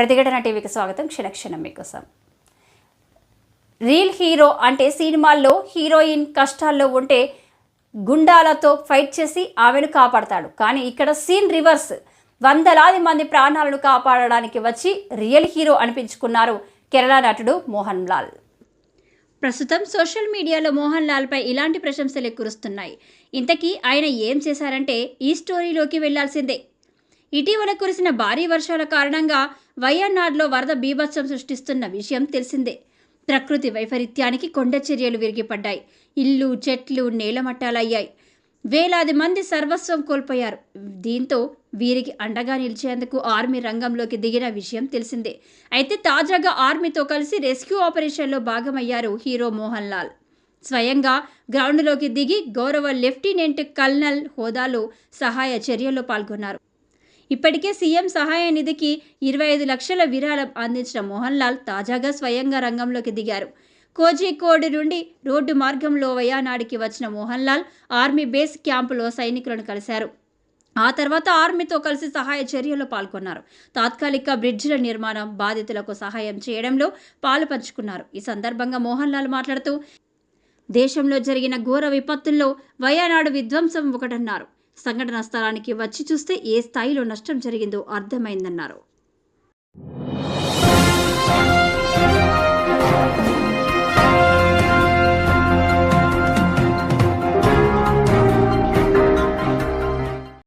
ప్రతిఘటన టీవీకి స్వాగతం. క్షణక్షణం మీకోసం. రీల్ హీరో అంటే సినిమాల్లో హీరోయిన్ కష్టాల్లో ఉంటే గుండాలతో ఫైట్ చేసి ఆమెను కాపాడతాడు. కానీ ఇక్కడ సీన్ రివర్స్. వందలాది మంది ప్రాణాలను కాపాడడానికి వచ్చి రియల్ హీరో అనిపించుకున్నారు కేరళ నటుడు మోహన్ లాల్. ప్రస్తుతం సోషల్ మీడియాలో మోహన్ లాల్పై ఇలాంటి ప్రశంసలే కురుస్తున్నాయి. ఇంతకీ ఆయన ఏం చేశారంటే ఈ స్టోరీలోకి వెళ్ళాల్సిందే. ఇటీవల కురిసిన భారీ వర్షాల కారణంగా వయనాడ్లో వరద బీభత్సం సృష్టిస్తున్న విషయం తెలిసిందే. ప్రకృతి వైపరీత్యానికి కొండ చర్యలు విరిగిపడ్డాయి. ఇల్లు చెట్లు నేలమట్టాలయ్యాయి. వేలాది మంది సర్వస్వం కోల్పోయారు. దీంతో వీరికి అండగా నిలిచేందుకు ఆర్మీ రంగంలోకి దిగిన విషయం తెలిసిందే. అయితే తాజాగా ఆర్మీతో కలిసి రెస్క్యూ ఆపరేషన్లో భాగమయ్యారు హీరో మోహన్ లాల్. స్వయంగా గ్రౌండ్లోకి దిగి గౌరవ లెఫ్టినెంట్ కల్నల్ హోదాలో సహాయ చర్యల్లో పాల్గొన్నారు. ఇప్పటికే సీఎం సహాయ నిధికి ఇరవై ఐదు లక్షల విరాళం అందించిన మోహన్ లాల్ తాజాగా స్వయంగా రంగంలోకి దిగారు. కోజికోడ్ నుండి రోడ్డు మార్గంలో వయానాడికి వచ్చిన మోహన్ లాల్ ఆర్మీ బేస్ క్యాంపులో సైనికులను కలిశారు. ఆ తర్వాత ఆర్మీతో కలిసి సహాయ చర్యల్లో పాల్గొన్నారు. తాత్కాలిక బ్రిడ్జిల నిర్మాణం బాధితులకు సహాయం చేయడంలో పాలు పంచుకున్నారు. ఈ సందర్భంగా మోహన్ లాల్ మాట్లాడుతూ దేశంలో జరిగిన ఘోర విపత్తుల్లో వయానాడు విధ్వంసం ఒకటన్నారు. సంఘటన స్థలానికి వచ్చి చూస్తే ఏ స్థాయిలో నష్టం జరిగిందో అర్థమైందన్నారు.